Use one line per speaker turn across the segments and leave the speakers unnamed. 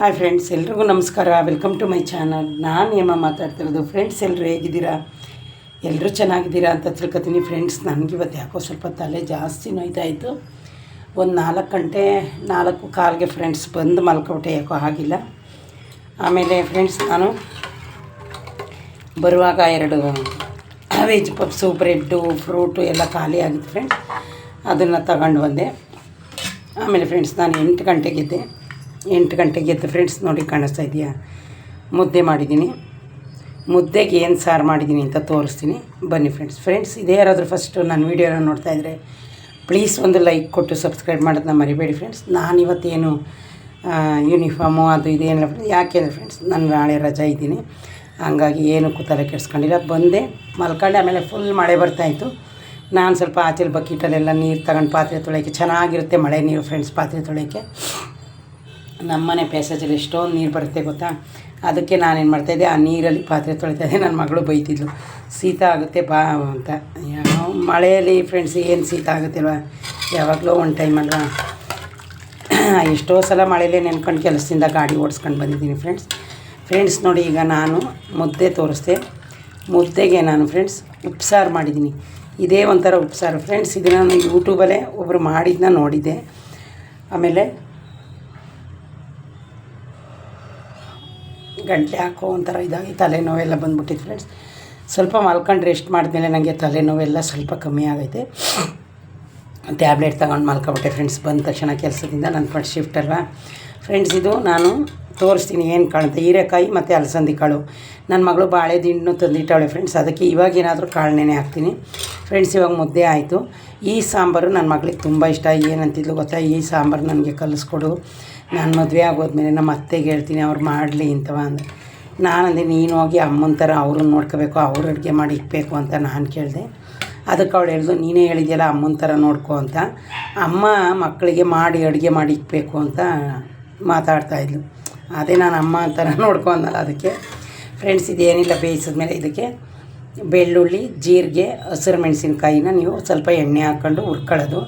Hi friends, ಎಲ್ರಿಗೂ ನಮಸ್ಕಾರ. Welcome to my channel ನಾನು ಏಮ ಮಾತಾಡ್ತಿರೋದು. ಫ್ರೆಂಡ್ಸ್ ಎಲ್ಲರೂ ಹೇಗಿದ್ದೀರಾ? ಎಲ್ಲರೂ ಚೆನ್ನಾಗಿದ್ದೀರಾ ಅಂತ ತಿಳ್ಕೊತೀನಿ ಫ್ರೆಂಡ್ಸ್. ನನಗೆ ಇವತ್ತು ಯಾಕೋ ಸ್ವಲ್ಪ ತಲೆ ಜಾಸ್ತಿ ನೋಯ್ತಾಯಿತ್ತು ಒಂದು ನಾಲ್ಕು ಗಂಟೆ, ನಾಲ್ಕು ಕಾಲಿಗೆ ಫ್ರೆಂಡ್ಸ್ ಬಂದು ಮಲ್ಕೊಬಿಟ್ಟೆ. ಯಾಕೋ ಆಗಿಲ್ಲ ಆಮೇಲೆ ಫ್ರೆಂಡ್ಸ್ ನಾನು ಬರುವಾಗ ಎರಡು ವೆಜ್ ಪಪ್ಸು ಬ್ರೆಡ್ಡು ಫ್ರೂಟು ಎಲ್ಲ ಖಾಲಿ ಆಗಿತ್ತು ಫ್ರೆಂಡ್ಸ್ ಅದನ್ನು ತಗೊಂಡು ಬಂದೆ. ಆಮೇಲೆ ಫ್ರೆಂಡ್ಸ್ ನಾನು ಎಂಟು ಗಂಟೆಗಿದ್ದೆ ಎಂಟು ಗಂಟೆಗೆ ಎದ್ದು ಫ್ರೆಂಡ್ಸ್ ನೋಡಿ ಕಾಣಿಸ್ತಾ ಇದೆಯಾ? ಮುದ್ದೆ ಮಾಡಿದ್ದೀನಿ. ಮುದ್ದೆಗೆ ಏನು ಸಾರು ಮಾಡಿದ್ದೀನಿ ಅಂತ ತೋರಿಸ್ತೀನಿ. ಬನ್ನಿ ಫ್ರೆಂಡ್ಸ್ ಫ್ರೆಂಡ್ಸ್ ಇದೇ ಯಾರಾದರೂ ಫಸ್ಟು ನಾನು ವೀಡಿಯೋನ ನೋಡ್ತಾ ಇದ್ದರೆ ಪ್ಲೀಸ್ ಒಂದು ಲೈಕ್ ಕೊಟ್ಟು ಸಬ್ಸ್ಕ್ರೈಬ್ ಮಾಡೋದನ್ನ ಮರಿಬೇಡಿ ಫ್ರೆಂಡ್ಸ್ ನಾನು ಇವತ್ತೇನು ಯೂನಿಫಾರ್ಮು ಅದು ಇದೇನಿಲ್ಲ ಫ್ರೆಂಡ್ಸ್ ಯಾಕೆಂದರೆ ಫ್ರೆಂಡ್ಸ್ ನಾನು ನಾಳೆ ರಜಾ ಇದ್ದೀನಿ. ಹಂಗಾಗಿ ಏನು ತಲೆ ಕೆಡಿಸ್ಕೊಂಡಿಲ್ಲ. ಬಂದೆ, ಮಲ್ಕೊಂಡೆ, ಆಮೇಲೆ ಫುಲ್ ಮಳೆ ಬರ್ತಾಯಿತ್ತು ನಾನು ಸ್ವಲ್ಪ ಆಚೆಲಿ ಬಕೀಟಲ್ಲೆಲ್ಲ ನೀರು ತಗೊಂಡು ಪಾತ್ರೆ ತೊಳೆಯೋಕ್ಕೆ ಚೆನ್ನಾಗಿರುತ್ತೆ ಮಳೆ ನೀರು ಫ್ರೆಂಡ್ಸ್ ಪಾತ್ರೆ ತೊಳೆಯೋಕ್ಕೆ. ನಮ್ಮನೆ ಪ್ಯಾಸೇಜಲ್ಲಿ ಎಷ್ಟೊಂದು ನೀರು ಬರುತ್ತೆ ಗೊತ್ತಾ? ಅದಕ್ಕೆ ನಾನೇನು ಮಾಡ್ತಾಯಿದ್ದೆ ಆ ನೀರಲ್ಲಿ ಪಾತ್ರೆ ತೊಳಿತಾ ಇದ್ದೆ ನನ್ನ ಮಗಳು ಬೈತಿದ್ಲು. ಶೀತ ಆಗುತ್ತೆ ಬಾ ಅಂತ. ಮಳೆಯಲ್ಲಿ ಫ್ರೆಂಡ್ಸ್ ಏನು ಶೀತ ಆಗುತ್ತಿಲ್ವ? ಯಾವಾಗಲೂ ಒಂದು ಟೈಮ್ ಅಲ್ವಾ? ಎಷ್ಟೋ ಸಲ ಮಳೆಯಲ್ಲೇ ನೆನ್ಕೊಂಡು ಕೆಲಸದಿಂದ ಗಾಡಿ ಓಡಿಸ್ಕೊಂಡು ಬಂದಿದ್ದೀನಿ ಫ್ರೆಂಡ್ಸ್ ಫ್ರೆಂಡ್ಸ್ ನೋಡಿ ಈಗ ನಾನು ಮುದ್ದೆ ತೋರಿಸ್ದೆ. ಮುದ್ದೆಗೆ ನಾನು ಫ್ರೆಂಡ್ಸ್ ಉಪ್ಸಾರು ಮಾಡಿದ್ದೀನಿ. ಇದೇ ಒಂಥರ ಉಪ್ಸಾರು. ಫ್ರೆಂಡ್ಸ್ ಇದನ್ನು ನಾನು ಯೂಟ್ಯೂಬಲ್ಲೇ ಒಬ್ಬರು ಮಾಡಿದ್ದನ್ನ ನೋಡಿದ್ದೆ. ಆಮೇಲೆ ಗಂಟೆ ಹಾಕೋ ಒಂಥರ ಇದಾಗಿ ತಲೆನೋವೆಲ್ಲ ಬಂದ್ಬಿಟ್ಟಿತ್ತು ಫ್ರೆಂಡ್ಸ್ ಸ್ವಲ್ಪ ಮಲ್ಕೊಂಡು ರೆಸ್ಟ್ ಮಾಡಿದ್ಮೇಲೆ ನನಗೆ ತಲೆನೋವೆಲ್ಲ ಸ್ವಲ್ಪ ಕಮ್ಮಿ ಆಗೈತೆ. ಟ್ಯಾಬ್ಲೆಟ್ ತಗೊಂಡು ಮಲ್ಕೊಬಿಟ್ಟೆ ಫ್ರೆಂಡ್ಸ್ ಬಂದ ತಕ್ಷಣ ಕೆಲಸದಿಂದ ನನ್ನ ಫಸ್ಟ್ ಶಿಫ್ಟ್ ಅಲ್ವಾ. ಫ್ರೆಂಡ್ಸ್ ಇದು ನಾನು ತೋರಿಸ್ತೀನಿ ಏನು ಕಾಣುತ್ತೆ. ಹೀರೆಕಾಯಿ ಮತ್ತು ಅಲಸಂದಿ ಕಾಳು. ನನ್ನ ಮಗಳು ಬಾಳೆ ದಿಂಡನ್ನು ಫ್ರೆಂಡ್ಸ್ ಅದಕ್ಕೆ ಇವಾಗ ಏನಾದರೂ ಕಾಳನ್ನೇ ಹಾಕ್ತೀನಿ. ಫ್ರೆಂಡ್ಸ್ ಇವಾಗ ಮುದ್ದೆ ಆಯಿತು. ಈ ಸಾಂಬಾರು ನನ್ನ ಮಗಳಿಗೆ ತುಂಬ ಇಷ್ಟ. ಏನಂತಿದ್ಲು ಗೊತ್ತಾ? ಈ ಸಾಂಬಾರು ನನಗೆ ಕಲಿಸ್ಕೊಡು. ನಾನು ಮದುವೆ ಆಗೋದ್ಮೇಲೆ ನಮ್ಮ ಅತ್ತೆಗೆ ಹೇಳ್ತೀನಿ, ಅವ್ರು ಮಾಡಲಿ ಇಂಥವ ಅಂದೆ ನಾನು ನೀನು ಹೋಗಿ ಅಮ್ಮನ ಥರ ಅವ್ರನ್ನ ನೋಡ್ಕೋಬೇಕು, ಅವ್ರು ಅಡುಗೆ ಮಾಡಿ ಇಕ್ಬೇಕು ಅಂತ ನಾನು ಕೇಳಿದೆ. ಅದಕ್ಕೆ ಅವಳು ಹೇಳಿದ್ಲು ನೀನೇ ಹೇಳಿದ್ಯಲ್ಲ ಅಮ್ಮನ ಥರ ನೋಡ್ಕೊ ಅಂತ. ಅಮ್ಮ ಮಕ್ಕಳಿಗೆ ಮಾಡಿ ಅಡುಗೆ ಮಾಡಿ ಇಕ್ಬೇಕು ಅಂತ ಮಾತಾಡ್ತಾಯಿದ್ಲು ಅದೇ ನಾನು ಅಮ್ಮ ಥರ ನೋಡ್ಕೊ ಅದಕ್ಕೆ. ಫ್ರೆಂಡ್ಸ್ ಇದೇನಿಲ್ಲ ಬೇಯಿಸಿದ್ಮೇಲೆ ಇದಕ್ಕೆ ಬೆಳ್ಳುಳ್ಳಿ, ಜೀರಿಗೆ, ಹಸಿರು ಮೆಣಸಿನ್ಕಾಯಿನ ನೀವು ಸ್ವಲ್ಪ ಎಣ್ಣೆ ಹಾಕ್ಕೊಂಡು ಹುರ್ಕೊಳ್ಳೋದು.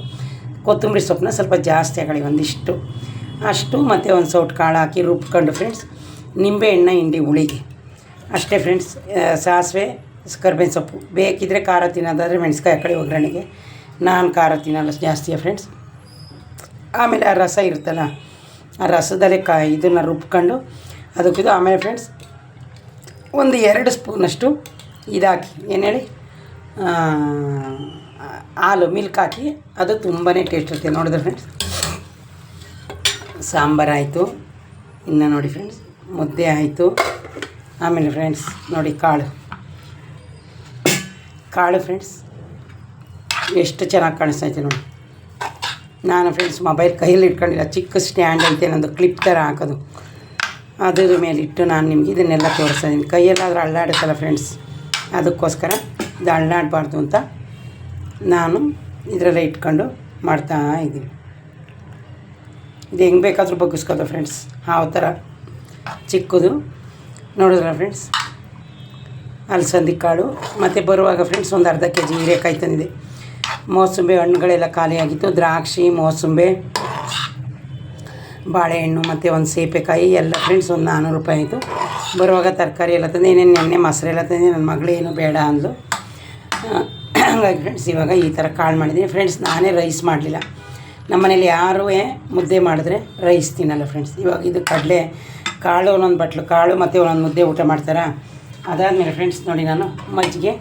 ಕೊತ್ತಂಬರಿ ಸೊಪ್ಪನ್ನ ಸ್ವಲ್ಪ ಜಾಸ್ತಿ ಆಗಲಿ ಒಂದಿಷ್ಟು. ಅಷ್ಟು ಮತ್ತು ಒಂದು ಸೌಟ್ ಕಾಳು ಹಾಕಿ ರುಬ್ಕೊಂಡು ಫ್ರೆಂಡ್ಸ್ ನಿಂಬೆ ಎಣ್ಣೆ ಹಿಂಡಿ ಹುಳಿಗೆ. ಅಷ್ಟೇ ಫ್ರೆಂಡ್ಸ್ ಸಾಸಿವೆ, ಕರ್ಬೇವಿನ ಸೊಪ್ಪು. ಬೇಕಿದ್ದರೆ ಖಾರ ತಿನ್ನೋದಾದರೆ ಮೆಣಸ್ಕಾಯಿ ಕಡೆ ಒಗ್ಗರಣೆಗೆ. ನಾನು ಖಾರ ತಿನ್ನಲ್ಲ ಜಾಸ್ತಿಯ ಫ್ರೆಂಡ್ಸ್ ಆಮೇಲೆ ಆ ರಸ ಇರುತ್ತಲ್ಲ, ಆ ರಸದಲ್ಲೇ ಕಾ, ಇದನ್ನು ರುಬ್ಕೊಂಡು ಅದಕ್ಕಿದು ಆಮೇಲೆ ಫ್ರೆಂಡ್ಸ್ ಒಂದು ಎರಡು ಸ್ಪೂನಷ್ಟು ಇದಾಕಿ, ಏನು ಹೇಳಿ? ಹಾಲು ಮಿಲ್ಕ್ ಹಾಕಿ, ಅದು ತುಂಬಾ ಟೇಸ್ಟ್ ಇರುತ್ತೆ, ನೋಡಿದ್ರೆ ಫ್ರೆಂಡ್ಸ್ ಸಾಂಬಾರಾಯಿತು ಇನ್ನು ನೋಡಿ ಫ್ರೆಂಡ್ಸ್ ಮುದ್ದೆ ಆಯಿತು. ಆಮೇಲೆ ಫ್ರೆಂಡ್ಸ್ ನೋಡಿ ಕಾಳು. ಕಾಳು ಫ್ರೆಂಡ್ಸ್ ಎಷ್ಟು ಚೆನ್ನಾಗಿ ಕಾಣಿಸ್ತೈತೆ ನೋಡಿ. ನಾನು ಫ್ರೆಂಡ್ಸ್ ಮೊಬೈಲ್ ಕೈಯಲ್ಲಿ ಇಟ್ಕೊಂಡಿಲ್ಲ ಚಿಕ್ಕ ಸ್ಟ್ಯಾಂಡ್ ಐತೆ, ನಂದು ಕ್ಲಿಪ್ ಥರ ಹಾಕೋದು. ಅದ್ರ ಮೇಲೆ ಇಟ್ಟು ನಾನು ನಿಮ್ಗೆ ಇದನ್ನೆಲ್ಲ ತೋರಿಸ್ತಾ ಇದ್ದೀನಿ. ಕೈಯಲ್ಲಾದರೂ ಅಳ್ಳಾಡುತ್ತಲ್ಲ ಫ್ರೆಂಡ್ಸ್ ಅದಕ್ಕೋಸ್ಕರ ಇದು ಅಳ್ಳಾಡಬಾರ್ದು ಅಂತ ನಾನು ಇದರಲ್ಲೇ ಇಟ್ಕೊಂಡು ಮಾಡ್ತಾ ಇದ್ದೀನಿ. ಇದು ಹೆಂಗೆ ಬೇಕಾದರೂ ಬಗ್ಗಿಸ್ಕೋದು ಫ್ರೆಂಡ್ಸ್ ಆ ಥರ ಚಿಕ್ಕದು. ನೋಡಿದ್ರ ಫ್ರೆಂಡ್ಸ್ ಅಲಸಂದಿ ಕಾಳು. ಮತ್ತು ಬರುವಾಗ ಫ್ರೆಂಡ್ಸ್ ಒಂದು ಅರ್ಧ ಕೆ ಜಿ ಹೀರೆಕಾಯಿ ತಂದಿದೆ. ಮೋಸಂಬೆ ಹಣ್ಣುಗಳೆಲ್ಲ ಖಾಲಿಯಾಗಿತ್ತು. ದ್ರಾಕ್ಷಿ, ಮೋಸಂಬೆ, ಬಾಳೆಹಣ್ಣು, ಮತ್ತು ಒಂದು ಸೀಪೆಕಾಯಿ, ಎಲ್ಲ ಫ್ರೆಂಡ್ಸ್ ಒಂದು ನಾನ್ನೂರು ರೂಪಾಯಿ ಆಯಿತು. ಬರುವಾಗ ತರಕಾರಿ ಎಲ್ಲ ತಂದೆ ಏನೇನು ನೆನ್ನೆ ಮೊಸರೆಲ್ಲ ತಂದೆ ನನ್ನ ಮಗಳೇನು ಬೇಡ ಅಂದು ಹಂಗಾಗಿ ಫ್ರೆಂಡ್ಸ್ ಇವಾಗ ಈ ಥರ ಕಾಳು ಮಾಡಿದ್ದೀನಿ. ಫ್ರೆಂಡ್ಸ್ ನಾನೇ ರೈಸ್ ಮಾಡಲಿಲ್ಲ. ನಮ್ಮನೇಲಿ ಯಾರೂ ಮುದ್ದೆ ಮಾಡಿದ್ರೆ ರೈಸ್ ತಿನ್ನಲ್ಲ ಫ್ರೆಂಡ್ಸ್ ಇವಾಗ ಇದು ಕಡಲೆ, ಕಾಳು ಒಂದೊಂದು ಬಟ್ಲು, ಕಾಳು ಮತ್ತು ಒಂದೊಂದು ಮುದ್ದೆ ಊಟ ಮಾಡ್ತಾರಾ? ಅದಾದಮೇಲೆ ಫ್ರೆಂಡ್ಸ್ ನೋಡಿ ನಾನು ಮಜ್ಜಿಗೆ,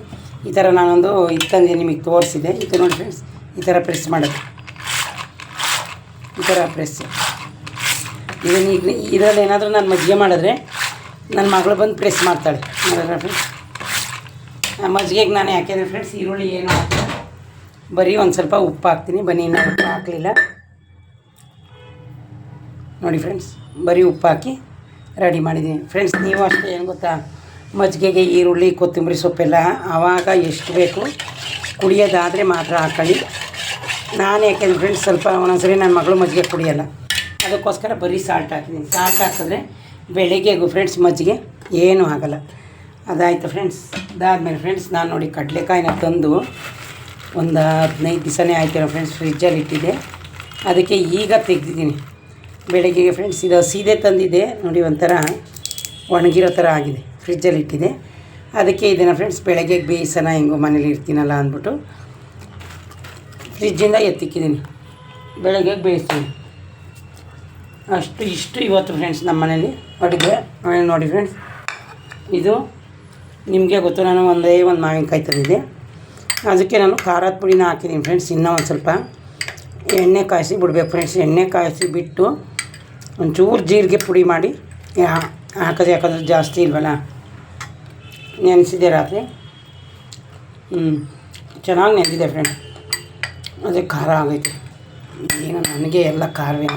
ಈ ಥರ ನಾನೊಂದು ಇತ್ತಂದು ತಂದು ನಿಮಗೆ ತೋರಿಸಿದೆ. ಇದು ನೋಡಿ ಫ್ರೆಂಡ್ಸ್ ಈ ಥರ ಪ್ರೆಸ್ ಮಾಡೋದು. ಈ ಥರ ಪ್ರೆಸ್ ಇದನ್ನ ಈಗ ಇದರಲ್ಲಿ ಏನಾದರೂ ನಾನು ಮಜ್ಜಿಗೆ ಮಾಡಿದ್ರೆ ನನ್ನ ಮಗಳು ಬಂದು ಪ್ರೆಸ್ ಮಾಡ್ತಾಳೆ. ಫ್ರೆಂಡ್ಸ್ ಮಜ್ಜಿಗೆಗೆ ನಾನು ಯಾಕೆಂದರೆ ಫ್ರೆಂಡ್ಸ್ ಈರುಳ್ಳಿ ಏನು ಬರೀ ಒಂದು ಸ್ವಲ್ಪ ಉಪ್ಪು ಹಾಕ್ತೀನಿ. ಬನ್ನಿ, ಇನ್ನೂ ಉಪ್ಪು ಹಾಕಲಿಲ್ಲ. ನೋಡಿ ಫ್ರೆಂಡ್ಸ್ ಬರೀ ಉಪ್ಪು ಹಾಕಿ ರೆಡಿ ಮಾಡಿದ್ದೀನಿ. ಫ್ರೆಂಡ್ಸ್ ನೀವು ಅಷ್ಟೇ ಏನು ಗೊತ್ತಾ? ಮಜ್ಜಿಗೆಗೆ ಈರುಳ್ಳಿ, ಕೊತ್ತಂಬರಿ ಸೊಪ್ಪೆಲ್ಲ ಆವಾಗ ಎಷ್ಟು ಬೇಕು ಕುಡಿಯೋದಾದರೆ ಮಾತ್ರ ಹಾಕೊಳ್ಳಿ. ನಾನು ಯಾಕೆಂದ್ರೆ ಫ್ರೆಂಡ್ಸ್ ಸ್ವಲ್ಪ ಒಂದೊಂದ್ಸರಿ ನನ್ನ ಮಗಳು ಮಜ್ಜಿಗೆ ಕುಡಿಯೋಲ್ಲ. ಅದಕ್ಕೋಸ್ಕರ ಬರೀ ಸಾಲ್ಟ್ ಹಾಕಿದ್ದೀನಿ. ಸಾಲ್ಟ್ ಹಾಕಿದ್ರೆ ಬೆಳಿಗ್ಗೆಗೂ ಫ್ರೆಂಡ್ಸ್ ಮಜ್ಜಿಗೆ ಏನೂ ಆಗೋಲ್ಲ. ಅದಾಯಿತು ಫ್ರೆಂಡ್ಸ್ ಅದಾದಮೇಲೆ ಫ್ರೆಂಡ್ಸ್ ನಾನು ನೋಡಿ ಕಡಲೆಕಾಯಿನ ತಂದು ಒಂದು ಹದಿನೈದು ದಿವಸನೇ ಆಯ್ತಿರೋ ಫ್ರೆಂಡ್ಸ್ ಫ್ರಿಜ್ಜಲ್ಲಿ ಇಟ್ಟಿದ್ದೆ. ಅದಕ್ಕೆ ಈಗ ತೆಗ್ದಿದ್ದೀನಿ. ಬೆಳಗ್ಗೆಗೆ ಫ್ರೆಂಡ್ಸ್ ಇದು ಸೀದೆ ತಂದಿದೆ ನೋಡಿ ಒಂಥರ ಒಣಗಿರೋ ಥರ ಆಗಿದೆ. ಫ್ರಿಜ್ಜಲ್ಲಿ ಇಟ್ಟಿದೆ ಅದಕ್ಕೆ ಇದನ್ನು ಫ್ರೆಂಡ್ಸ್ ಬೆಳಗ್ಗೆ ಬೇಯಿಸೋಣ, ಹೆಂಗೋ ಮನೇಲಿ ಇರ್ತೀನಲ್ಲ ಅಂದ್ಬಿಟ್ಟು ಫ್ರಿಜ್ಜಿಂದ ಎತ್ತಿಕ್ಕಿದ್ದೀನಿ. ಬೆಳಗ್ಗೆ ಬೇಯಿಸ್ತೀನಿ. ಅಷ್ಟು ಇಷ್ಟು ಇವತ್ತು ಫ್ರೆಂಡ್ಸ್ ನಮ್ಮ ಮನೇಲಿ ಅಡುಗೆ. ನೋಡಿ ಫ್ರೆಂಡ್ಸ್ ಇದು ನಿಮಗೆ ಗೊತ್ತು, ನಾನು ಒಂದೇ ಒಂದು ಮಾವಿನಕಾಯಿ ತಂದಿದ್ದೆ. ಅದಕ್ಕೆ ನಾನು ಖಾರದ ಪುಡಿನ ಹಾಕಿದ್ದೀನಿ ಫ್ರೆಂಡ್ಸ್ ಇನ್ನೂ ಒಂದು ಸ್ವಲ್ಪ ಎಣ್ಣೆ ಕಾಯಿಸಿ ಬಿಡಬೇಕು ಫ್ರೆಂಡ್ಸ್ ಎಣ್ಣೆ ಕಾಯಿಸಿ ಬಿಟ್ಟು ಒಂಚೂರು ಜೀರಿಗೆ ಪುಡಿ ಮಾಡಿ ಹಾಕೋದು ಯಾಕಂದ್ರೆ ಜಾಸ್ತಿ ಇಲ್ವಲ್ಲ? ನೆನೆಸಿದೆ ರಾತ್ರಿ. ಹ್ಞೂ ಚೆನ್ನಾಗಿ ನೆನೆದಿದೆ ಫ್ರೆಂಡ್ ಅದೇ ಖಾರ ಆಗೈತೆ. ಏನು, ನನಗೆ ಎಲ್ಲ ಖಾರವೇ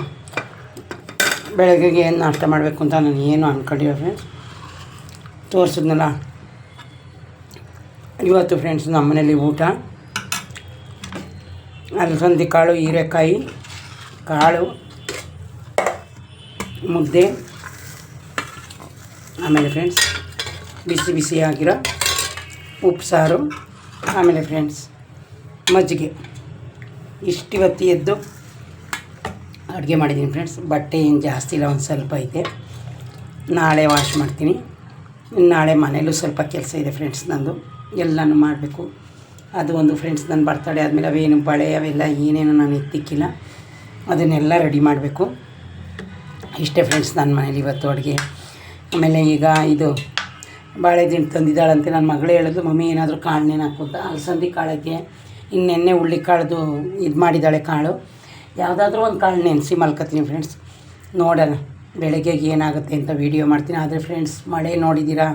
ಬೆಳಗ್ಗೆಗೆ ಏನು ನಾಷ್ಟ ಮಾಡಬೇಕು ಅಂತ ನಾನು ಏನು ಅಂದ್ಕೊಂಡಿಲ್ಲ ಫ್ರೆಂಡ್ಸ್ ತೋರಿಸಿದ್ನಲ್ಲ? ಇವತ್ತು ಫ್ರೆಂಡ್ಸ್ ನಮ್ಮ ಮನೇಲಿ ಊಟ. ಅಲಸಂದಿ ಕಾಳು, ಹೀರೆಕಾಯಿ, ಕಾಳು, ಮುದ್ದೆ. ಆಮೇಲೆ ಫ್ರೆಂಡ್ಸ್ ಬಿಸಿ ಬಿಸಿ ಆಗಿರೋ ಉಪ್ಪು ಸಾರು ಆಮೇಲೆ ಫ್ರೆಂಡ್ಸ್ ಮಜ್ಜಿಗೆ. ಇಷ್ಟಿವತ್ತು ಎದ್ದು ಅಡುಗೆ ಮಾಡಿದ್ದೀನಿ ಫ್ರೆಂಡ್ಸ್ ಬಟ್ಟೆ ಏನು ಜಾಸ್ತಿ ಇಲ್ಲ, ಒಂದು ಸ್ವಲ್ಪ ಇದೆ ನಾಳೆ ವಾಶ್ ಮಾಡ್ತೀನಿ. ನಾಳೆ ಮನೇಲೂ ಸ್ವಲ್ಪ ಕೆಲಸ ಇದೆ ಫ್ರೆಂಡ್ಸ್ ನಂದು. ಎಲ್ಲನೂ ಮಾಡಬೇಕು. ಅದು ಒಂದು ಫ್ರೆಂಡ್ಸ್ ನನ್ನ ಬರ್ತಡೇ ಆದಮೇಲೆ ಅವೇನು ಬಳೆ ಅವೆಲ್ಲ ಏನೇನು ನಾನು ಎತ್ತಿಕ್ಕಿಲ್ಲ. ಅದನ್ನೆಲ್ಲ ರೆಡಿ ಮಾಡಬೇಕು. ಇಷ್ಟೇ ಫ್ರೆಂಡ್ಸ್ ನನ್ನ ಮನೇಲಿ ಇವತ್ತು ಅಡುಗೆ. ಆಮೇಲೆ ಈಗ ಇದು ಬಾಳೆ ದಿನ ತಂದಿದ್ದಾಳಂತೆ. ನನ್ನ ಮಗಳು ಹೇಳಿದ್ಲು ಮಮ್ಮಿ, ಏನಾದರೂ ಕಾಳನ್ನೇನು ಹಾಕೋದ ಅಲಸಂದಿ ಕಾಳಕ್ಕೆ ಇನ್ನು ನೆನ್ನೆ ಹುಳ್ಳಿ ಕಾಳ್ದು ಇದು ಮಾಡಿದ್ದಾಳೆ ಕಾಳು. ಯಾವುದಾದ್ರೂ ಒಂದು ಕಾಳು ನೆನೆಸಿ ಮಲ್ಕೋತೀನಿ ಫ್ರೆಂಡ್ಸ್ ನೋಡೋಣ. ಬೆಳಗ್ಗೆಗೆ ಏನಾಗುತ್ತೆ ಅಂತ ವೀಡಿಯೋ ಮಾಡ್ತೀನಿ. ಆದರೆ ಫ್ರೆಂಡ್ಸ್ ಮಳೆ ನೋಡಿದ್ದೀರಾ?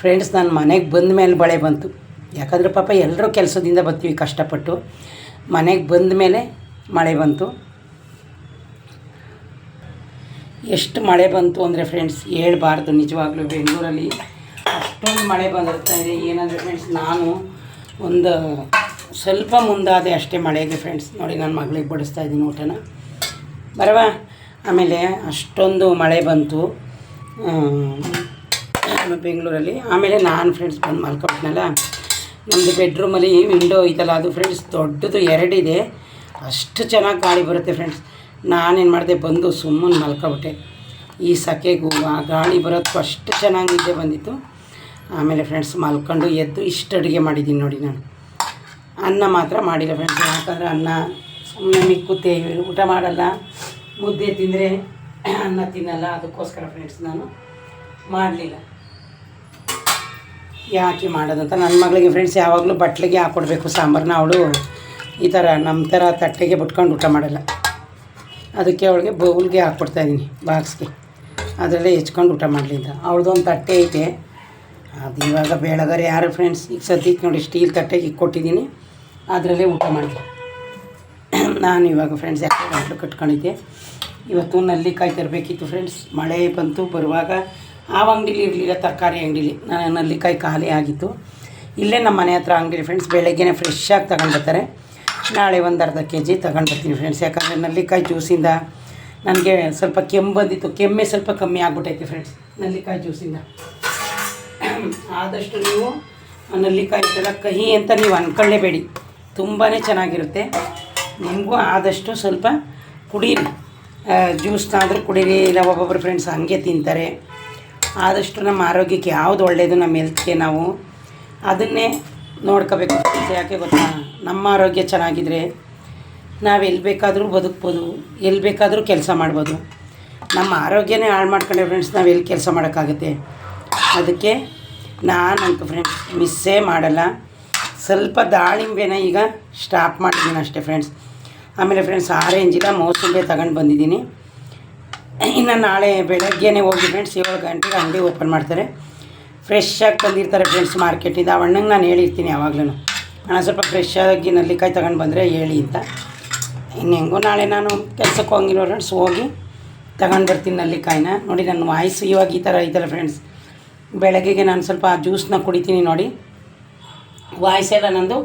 ಫ್ರೆಂಡ್ಸ್ ನಾನು ಮನೆಗೆ ಬಂದ ಮೇಲೆ ಮಳೆ ಬಂತು. ಯಾಕಂದರೆ ಪಾಪ ಎಲ್ಲರೂ ಕೆಲಸದಿಂದ ಬರ್ತೀವಿ ಕಷ್ಟಪಟ್ಟು. ಮನೆಗೆ ಬಂದ ಮೇಲೆ ಮಳೆ ಬಂತು. ಎಷ್ಟು ಮಳೆ ಬಂತು ಅಂದರೆ ಫ್ರೆಂಡ್ಸ್ ಹೇಳ್ಬಾರ್ದು ನಿಜವಾಗ್ಲೂ ಬೆಂಗಳೂರಲ್ಲಿ. ಅಷ್ಟೊಂದು ಮಳೆ ಬಂದಿರ್ತಾ ಇದೆ. ಏನಂದರೆ ಫ್ರೆಂಡ್ಸ್ ನಾನು ಒಂದು ಸ್ವಲ್ಪ ಮುಂದಾದೆ ಅಷ್ಟೇ ಮಳೆಗೆ ಫ್ರೆಂಡ್ಸ್ ನೋಡಿ ನನ್ನ ಮಗಳಿಗೆ ಬಡಿಸ್ತಾ ಇದ್ದೀನಿ ಊಟನ. ಬರವಾ? ಆಮೇಲೆ ಅಷ್ಟೊಂದು ಮಳೆ ಬಂತು. ಬೆಂಗಳೂರಲ್ಲಿ. ಆಮೇಲೆ ನಾನು ಫ್ರೆಂಡ್ಸ್ ಬಂದು ಮಲ್ಕೊಟ್ನಲ್ಲ ನಮ್ಮದು ಬೆಡ್ರೂಮಲ್ಲಿ ವಿಂಡೋ ಐತಲ್ಲ ಅದು ಫ್ರೆಂಡ್ಸ್ ದೊಡ್ಡದು ಎರಡಿದೆ. ಅಷ್ಟು ಚೆನ್ನಾಗಿ ಗಾಳಿ ಬರುತ್ತೆ ಫ್ರೆಂಡ್ಸ್ ನಾನೇನು ಮಾಡಿದೆ, ಬಂದು ಸುಮ್ಮನೆ ಮಲ್ಕೊಬಿಟ್ಟೆ. ಈ ಸಖೆಗೂ ಆ ಗಾಳಿ ಬರೋದಕ್ಕೂ ಅಷ್ಟು ಚೆನ್ನಾಗಿ ನಿದ್ದೆ ಬಂದಿತ್ತು. ಆಮೇಲೆ ಫ್ರೆಂಡ್ಸ್ ಮಲ್ಕೊಂಡು ಎದ್ದು ಇಷ್ಟು ಅಡುಗೆ ಮಾಡಿದ್ದೀನಿ ನೋಡಿ ನಾನು. ಅನ್ನ ಮಾತ್ರ ಮಾಡಿಲ್ಲ ಫ್ರೆಂಡ್ಸ್ ಯಾಕಂದರೆ ಅನ್ನ ಸುಮ್ಮನೆ ಮಿಕ್ಕುತ್ತೆ ಊಟ ಮಾಡಲ್ಲ. ಮುದ್ದೆ ತಿಂದರೆ ಅನ್ನ ತಿನ್ನಲ್ಲ, ಅದಕ್ಕೋಸ್ಕರ ಫ್ರೆಂಡ್ಸ್ ನಾನು ಮಾಡಲಿಲ್ಲ. ಯಾಕೆ ಮಾಡೋದಂತ ನನ್ನ ಮಗಳಿಗೆ ಫ್ರೆಂಡ್ಸ್ ಯಾವಾಗಲೂ ಬಟ್ಲಿಗೆ ಹಾಕ್ಕೊಡ್ಬೇಕು ಸಾಂಬಾರನ್ನ ಅವಳು ಈ ಥರ ನಮ್ಮ ಥರ ತಟ್ಟೆಗೆ ಬಿಟ್ಕೊಂಡು ಊಟ ಮಾಡಲ್ಲ. ಅದಕ್ಕೆ ಅವಳಿಗೆ ಬೌಲ್ಗೆ ಹಾಕ್ಕೊಡ್ತಾಯಿದ್ದೀನಿ ಬಾಕ್ಸ್ಗೆ. ಅದರಲ್ಲೇ ಹೆಚ್ಕೊಂಡು ಊಟ ಮಾಡಲಿ ಅಂತ. ಅವಳದೊಂದು ತಟ್ಟೆ ಐತೆ. ಅದು ಇವಾಗ ಬೆಳಗಾರೆ ಯಾರು ಫ್ರೆಂಡ್ಸ್ ಈಗ ಸದ್ಯಕ್ಕೆ ನೋಡಿ ಸ್ಟೀಲ್ ತಟ್ಟೆಗೆ ಕೊಟ್ಟಿದ್ದೀನಿ. ಅದರಲ್ಲೇ ಊಟ ಮಾಡಿದೆ. ನಾನು ಇವಾಗ ಫ್ರೆಂಡ್ಸ್ ಯಾಕೆ ಬಾಟ್ಲು ಕಟ್ಕೊಂಡಿದ್ದೆ. ಇವತ್ತು ನಲ್ಲಿಕಾಯಿ ತರಬೇಕಿತ್ತು ಫ್ರೆಂಡ್ಸ್ ಮಳೆ ಬಂತು, ಬರುವಾಗ ಆ ಅಂಗಡಿಲಿ ಇರಲಿಲ್ಲ, ತರಕಾರಿ ಅಂಗಡಿಲಿ. ನಾನು ಕೈ ಖಾಲಿ ಆಗಿತ್ತು. ಇಲ್ಲೇ ನಮ್ಮ ಮನೆ ಹತ್ರ ಅಂಗಡಿ ಫ್ರೆಂಡ್ಸ್ ಬೆಳಗ್ಗೆನೇ ಫ್ರೆಶ್ಶಾಗಿ ತಗೊಂಡು ಬರ್ತಾರೆ. ನಾಳೆ ಒಂದು ಅರ್ಧ ಕೆ ಜಿ ತಗೊಂಡು ಬರ್ತೀನಿ ಫ್ರೆಂಡ್ಸ್ ಯಾಕಂದರೆ ನಲ್ಲಿಕಾಯಿ ಜ್ಯೂಸಿಂದ ನನಗೆ ಸ್ವಲ್ಪ ಕೆಮ್ಮು ಬಂದಿತ್ತು. ಕೆಮ್ಮೆ ಸ್ವಲ್ಪ ಕಮ್ಮಿ ಆಗ್ಬಿಟ್ಟೈತೆ ಫ್ರೆಂಡ್ಸ್ ನಲ್ಲಿಕಾಯಿ ಜ್ಯೂಸಿಂದ ಆದಷ್ಟು ನೀವು ನಲ್ಲಿಕಾಯಿ ಥರ ಕಹಿ ಅಂತ ನೀವು ಅಂದ್ಕೊಳ್ಳೇಬೇಡಿ ತುಂಬಾ ಚೆನ್ನಾಗಿರುತ್ತೆ. ನಿಮಗೂ ಆದಷ್ಟು ಸ್ವಲ್ಪ ಕುಡೀರಿ. ಜ್ಯೂಸ್ನಾದರೂ ಕುಡೀರಿ. ಇಲ್ಲ ಒಬ್ಬೊಬ್ಬರು ಫ್ರೆಂಡ್ಸ್ ಹಂಗೆ ತಿಂತಾರೆ. ಆದಷ್ಟು ನಮ್ಮ ಆರೋಗ್ಯಕ್ಕೆ ಯಾವುದು ಒಳ್ಳೆಯದು ನಮ್ಮ ಹೆಲ್ತ್ಗೆ ನಾವು ಅದನ್ನೇ ನೋಡ್ಕೋಬೇಕು ಯಾಕೆ ಗೊತ್ತಾ? ನಮ್ಮ ಆರೋಗ್ಯ ಚೆನ್ನಾಗಿದ್ರೆ ನಾವು ಎಲ್ಲಿ ಬೇಕಾದರೂ ಬದುಕ್ಬೋದು ಎಲ್ಲಿ ಬೇಕಾದರೂ ಕೆಲಸ ಮಾಡ್ಬೋದು. ನಮ್ಮ ಆರೋಗ್ಯನೇ ಹಾಳು ಮಾಡ್ಕೊಂಡೆ ಫ್ರೆಂಡ್ಸ್ ನಾವು ಎಲ್ಲಿ ಕೆಲಸ ಮಾಡೋಕ್ಕಾಗುತ್ತೆ? ಅದಕ್ಕೆ ನಾನು ಅಂತ ಫ್ರೆಂಡ್ಸ್ ಮಿಸ್ಸೇ ಮಾಡಲ್ಲ. ಸ್ವಲ್ಪ ದಾಳಿಂಬೆನ ಈಗ ಸ್ಟಾಪ್ ಮಾಡಿದ್ದೀನಿ ಅಷ್ಟೇ ಫ್ರೆಂಡ್ಸ್ ಆಮೇಲೆ ಫ್ರೆಂಡ್ಸ್ ಆರೆಂಜಿಲ್ಲ ಮೋಸಂಬೆ ತಗೊಂಡು ಬಂದಿದ್ದೀನಿ. ಇನ್ನು ನಾಳೆ ಬೆಳಗ್ಗೆನೇ ಹೋಗಿ ಫ್ರೆಂಡ್ಸ್ ಏಳು ಗಂಟೆಗೆ ಅಂಗಡಿ ಓಪನ್ ಮಾಡ್ತಾರೆ. ಫ್ರೆಶ್ ಆಗಿ ತಂದಿರ್ತಾರೆ ಫ್ರೆಂಡ್ಸ್ ಮಾರ್ಕೆಟಿಂದ ಅವಣ್ಣಂಗೆ ನಾನು ಹೇಳಿರ್ತೀನಿ ಯಾವಾಗಲೂ. ಅಣ್ಣ ಸ್ವಲ್ಪ ಫ್ರೆಶ್ ಆಗಿ ನಲ್ಲಿಕಾಯಿ ತಗೊಂಡು ಬಂದರೆ ಹೇಳಿ ಅಂತ. ಇನ್ನು ಹೆಂಗೋ ನಾಳೆ ನಾನು ಕೆಲಸಕ್ಕೆ ಹೋಗಿರೋ ಫ್ರೆಂಡ್ಸ್ ಹೋಗಿ ತಗೊಂಡು ಬರ್ತೀನಿ ನಲ್ಲಿಕಾಯಿನ. ನೋಡಿ ನನ್ನ ವಾಯ್ಸ್ ಇವಾಗ ಈ ಥರ ಐತಲ್ಲ ಫ್ರೆಂಡ್ಸ್ ಬೆಳಗ್ಗೆಗೆ ನಾನು ಸ್ವಲ್ಪ ಆ ಜ್ಯೂಸ್ನ ಕುಡಿತೀನಿ ನೋಡಿ. ವಾಯ್ಸ್ ಎಲ್ಲ ನಂದು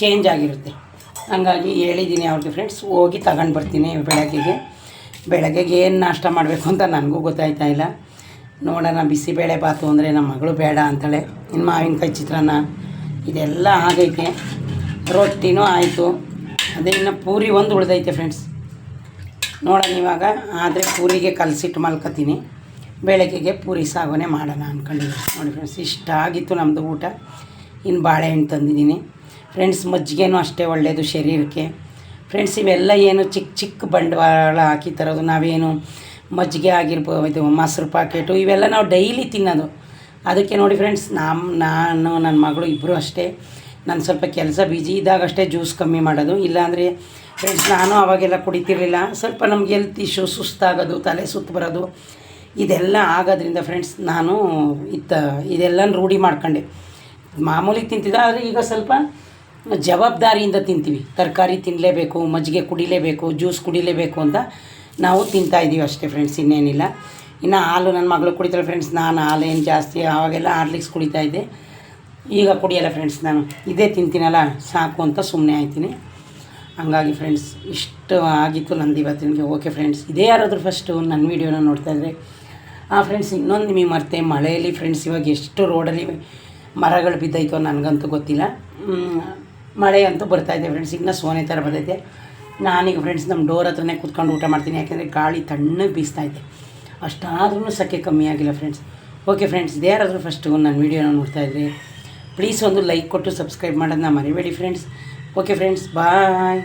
ಚೇಂಜ್ ಆಗಿರುತ್ತೆ. ಹಂಗಾಗಿ ಹೇಳಿದ್ದೀನಿ ಅವ್ರಿಗೆ ಫ್ರೆಂಡ್ಸ್ ಹೋಗಿ ತಗೊಂಡು ಬರ್ತೀನಿ ಬೆಳಗ್ಗೆಗೆ. ಬೆಳಗ್ಗೆಗೆ ಏನು ನಾಷ್ಟ ಮಾಡಬೇಕು ಅಂತ ನನಗೂ ಗೊತ್ತಾಯ್ತಾ ಇಲ್ಲ. ನೋಡೋಣ ಬಿಸಿಬೇಳೆ ಬಾತು ಅಂದರೆ ನಮ್ಮ ಮಗಳು ಬೇಡ ಅಂತಾಳೆ. ಇನ್ನು ಮಾವಿನಕಾಯಿ ಚಿತ್ರಾನ್ನ, ಇದೆಲ್ಲ ಆಗೈತೆ. ರೊಟ್ಟಿನೂ ಆಯಿತು. ಅದೇ ಇನ್ನು ಪೂರಿ ಒಂದು ಉಳಿದೈತೆ ಫ್ರೆಂಡ್ಸ್ ನೋಡೋಣ ಇವಾಗ, ಆದರೆ ಪೂರಿಗೆ ಕಲಸಿಟ್ಟು ಮಲ್ಕೋತೀನಿ. ಬೆಳಗ್ಗೆಗೆ ಪೂರಿ ಸಾಗೋನೆ ಮಾಡೋಣ ಅಂದ್ಕೊಂಡಿದ್ದೀನಿ ನೋಡಿ ಫ್ರೆಂಡ್ಸ್ ಇಷ್ಟ ಆಗಿತ್ತು ನಮ್ಮದು ಊಟ. ಇನ್ನು ಬಾಳೆಹಣ್ಣು ತಂದಿದ್ದೀನಿ. ಫ್ರೆಂಡ್ಸ್ ಮಜ್ಜಿಗೆನೂ ಅಷ್ಟೇ ಒಳ್ಳೆಯದು ಶರೀರಕ್ಕೆ. ಫ್ರೆಂಡ್ಸ್ ಇವೆಲ್ಲ ಏನು ಚಿಕ್ಕ ಚಿಕ್ಕ ಬಂಡವಾಳ ಹಾಕಿ ತರೋದು, ನಾವೇನು ಮಜ್ಜಿಗೆ ಆಗಿರ್ಬೋದು ಮೊಸರು ಪಾಕೆಟು ಇವೆಲ್ಲ ನಾವು ಡೈಲಿ ತಿನ್ನೋದು. ಅದಕ್ಕೆ ನೋಡಿ ಫ್ರೆಂಡ್ಸ್ ನಮ್ಮ ನಾನು ನನ್ನ ಮಗಳು ಇಬ್ಬರು ಅಷ್ಟೇ. ನಾನು ಸ್ವಲ್ಪ ಕೆಲಸ ಬಿಜಿ ಇದ್ದಾಗ ಅಷ್ಟೇ ಜ್ಯೂಸ್ ಕಮ್ಮಿ ಮಾಡೋದು. ಇಲ್ಲಾಂದರೆ ಫ್ರೆಂಡ್ಸ್ ನಾನು ಅವಾಗೆಲ್ಲ ಕುಡಿತಿರಲಿಲ್ಲ. ಸ್ವಲ್ಪ ನಮ್ಗೆ ಹೆಲ್ತ್ ಇಶ್ಯೂ ಸುಸ್ತಾಗೋದು, ತಲೆ ಸುತ್ತು ಬರೋದು, ಇದೆಲ್ಲ ಆಗೋದ್ರಿಂದ ಫ್ರೆಂಡ್ಸ್ ನಾನು ಇತ್ತ ಇದೆಲ್ಲ ರೂಢಿ ಮಾಡ್ಕೊಂಡೆ. ಮಾಮೂಲಿ ತಿಂತಿದ್ದೆ, ಆದರೆ ಈಗ ಸ್ವಲ್ಪ ಜವಾಬ್ದಾರಿಯಿಂದ ತಿಂತೀವಿ. ತರಕಾರಿ ತಿನ್ನಲೇಬೇಕು ಮಜ್ಜಿಗೆ ಕುಡಿಲೇಬೇಕು, ಜ್ಯೂಸ್ ಕುಡಿಲೇಬೇಕು ಅಂತ ನಾವು ತಿಂತಾ ಇದ್ದೀವಿ ಅಷ್ಟೇ ಫ್ರೆಂಡ್ಸ್ ಇನ್ನೇನಿಲ್ಲ. ಇನ್ನು ಹಾಲು ನನ್ನ ಮಗಳು ಕುಡಿತಾಳೆ ಫ್ರೆಂಡ್ಸ್ ನಾನು ಹಾಲೇನು ಜಾಸ್ತಿ, ಆವಾಗೆಲ್ಲ ಹಾರ್ಲಿಕ್ಸ್ ಕುಡಿತಾ ಇದ್ದೆ. ಈಗ ಕುಡಿಯಲ್ಲ ಫ್ರೆಂಡ್ಸ್ ನಾನು. ಇದೇ ತಿಂತೀನಲ್ಲ, ಸಾಕು ಅಂತ ಸುಮ್ಮನೆ ಆಯ್ತೀನಿ. ಹಂಗಾಗಿ ಫ್ರೆಂಡ್ಸ್ ಇಷ್ಟು ಆಗಿತ್ತು ನಂದು ಇವತ್ತಿನಿಗೆ ಓಕೆ ಫ್ರೆಂಡ್ಸ್ ಇದೇ ಯಾರಾದರೂ ಫಸ್ಟು ನನ್ನ ವೀಡಿಯೋನ ನೋಡ್ತಾ ಇದ್ದರೆ ಆ ಫ್ರೆಂಡ್ಸ್ ಇನ್ನೊಂದು ನಿಮಗೆ ಮರ್ತೆ, ಮಳೆಯಲ್ಲಿ ಫ್ರೆಂಡ್ಸ್ ಇವಾಗ ಎಷ್ಟು ರೋಡಲ್ಲಿ ಮರಗಳು ಬಿದ್ದೈತೋ ನನಗಂತೂ ಗೊತ್ತಿಲ್ಲ. ಮಳೆ ಅಂತೂ ಬರ್ತಾಯಿದೆ ಫ್ರೆಂಡ್ಸ್ ಇನ್ನೂ ಸೋನೆ ಥರ ಬಂದೈತೆ. ನಾನೀಗ ಫ್ರೆಂಡ್ಸ್ ನಮ್ಮ ಡೋರ್ ಹತ್ರನೇ ಕೂತ್ಕೊಂಡು ಊಟ ಮಾಡ್ತೀನಿ. ಯಾಕೆಂದರೆ ಗಾಳಿ ತಣ್ಣಗೆ ಬೀಸ್ತಾ ಇದೆ. ಅಷ್ಟಾದ್ರೂ ಸಕ್ಕೆ ಕಮ್ಮಿ ಆಗಿಲ್ಲ ಫ್ರೆಂಡ್ಸ್ ಓಕೆ ಫ್ರೆಂಡ್ಸ್ ಇದೇ ಯಾರಾದರೂ ಫಸ್ಟು ನನ್ನ ವೀಡಿಯೋನ ನೋಡ್ತಾ ಇದ್ರಿ ಪ್ಲೀಸ್ ಒಂದು ಲೈಕ್ ಕೊಟ್ಟು ಸಬ್ಸ್ಕ್ರೈಬ್ ಮಾಡೋದನ್ನ ಮರಿಬೇಡಿ ಫ್ರೆಂಡ್ಸ್ ಓಕೆ ಫ್ರೆಂಡ್ಸ್ ಬಾಯ್